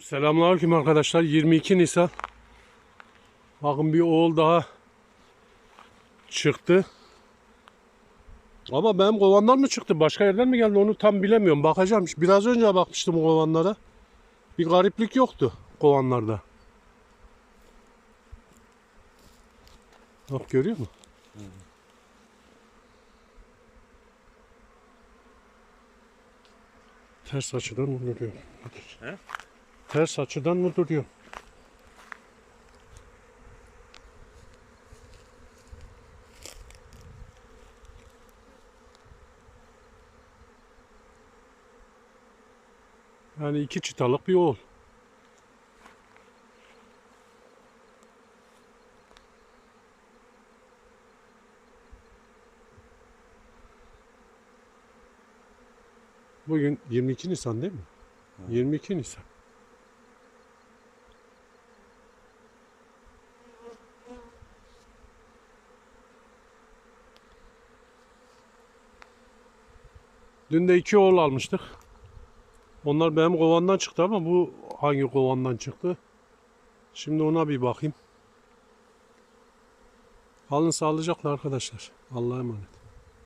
Selamünaleyküm arkadaşlar. 22 Nisan. Bakın bir oğul daha çıktı. Ama benim kovandan mı çıktı? Başka yerden mi geldi? Onu tam bilemiyorum. Bakacağım. Biraz önce bakmıştım kovanlara. Bir gariplik yoktu kovanlarda. Bak görüyor musun? Ters açıdan mı duruyor? He? Ters açıdan mı duruyor? Yani iki çıtalık bir oğul. Bugün 22 Nisan değil mi? 22 Nisan. Dün de iki oğul almıştık. Onlar benim kovandan çıktı ama bu hangi kovandan çıktı? Şimdi ona bir bakayım. Alın sağlıcakla arkadaşlar. Allah'a emanet.